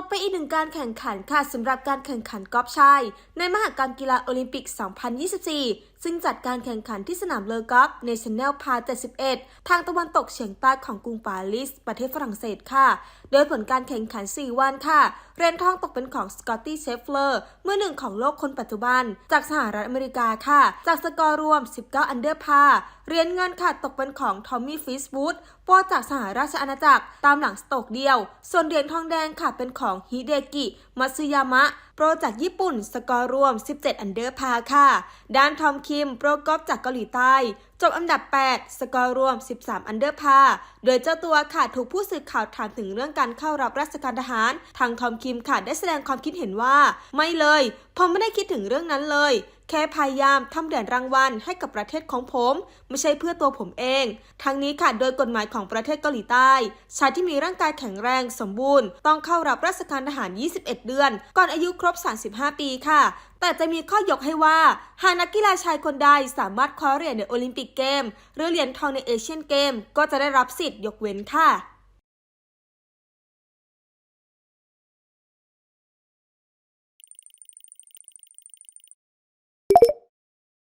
บไปอีกหนึ่งการแข่งขันค่ะสำหรับการแข่งขันกอล์ฟชาย ในมหกรรมกีฬาโอลิมปิก 2024 ซึ่งจัดการแข่งขันที่สนามเลอกอล์ฟในชแนลพา71 ทางตะวันตกเฉียงใต้ของกรุงปารีส ประเทศฝรั่งเศสค่ะ โดยผลการแข่งขัน 4 วันค่ะเหรียญทองตกเป็นของสกอตตี้เชฟเลอร์มือหนึ่งของโลกคนปัจจุบัน จากสหรัฐอเมริกาค่ะ จากสกอร์รวม 19 อันเดอร์พาเหรียญเงินค่ะตกเป็นของทอมมี่ฟิสวูดโปรจากสหราชอาณาจักรตามหลังสโตกเดียว ส่วนเหรียญทองแดงค่ะเป็นของของฮิเดกิ มัตสึยามะ โปรจากญี่ปุ่น สกอร์รวม 17 อันเดอร์พาค่ะ ด้านทอมคิม โปรกอล์ฟจากเกาหลีใต้ จบอันดับ 8 สกอร์รวม 13 อันเดอร์พา โดยเจ้าตัวค่ะถูกผู้สื่อข่าวถามถึงเรื่องการเข้ารับราชการทหาร ทางทอมคิมค่ะได้แสดงความคิดเห็นว่า ไม่เลย ผมไม่ได้คิดถึงเรื่องนั้นเลย แค่พยายามทำเหรียญรางวัลให้กับประเทศของผม ไม่ใช่เพื่อตัวผมเอง ทั้งนี้ค่ะโดยกฎหมายของประเทศเกาหลีใต้ ชายที่มีร่างกายแข็งแรงสมบูรณ์ ต้องเข้ารับราชการทหาร 21 เดือน ก่อนอายุครบ 35 ปีค่ะแต่จะมีข้อยกให้ว่า หากนักกีฬาชายคนใดสามารถคว้าเหรียญในโอลิมปิกเกม หรือเหรียญทองในเอเชียนเกม ก็จะได้รับสิทธิ์ยกเว้นค่ะ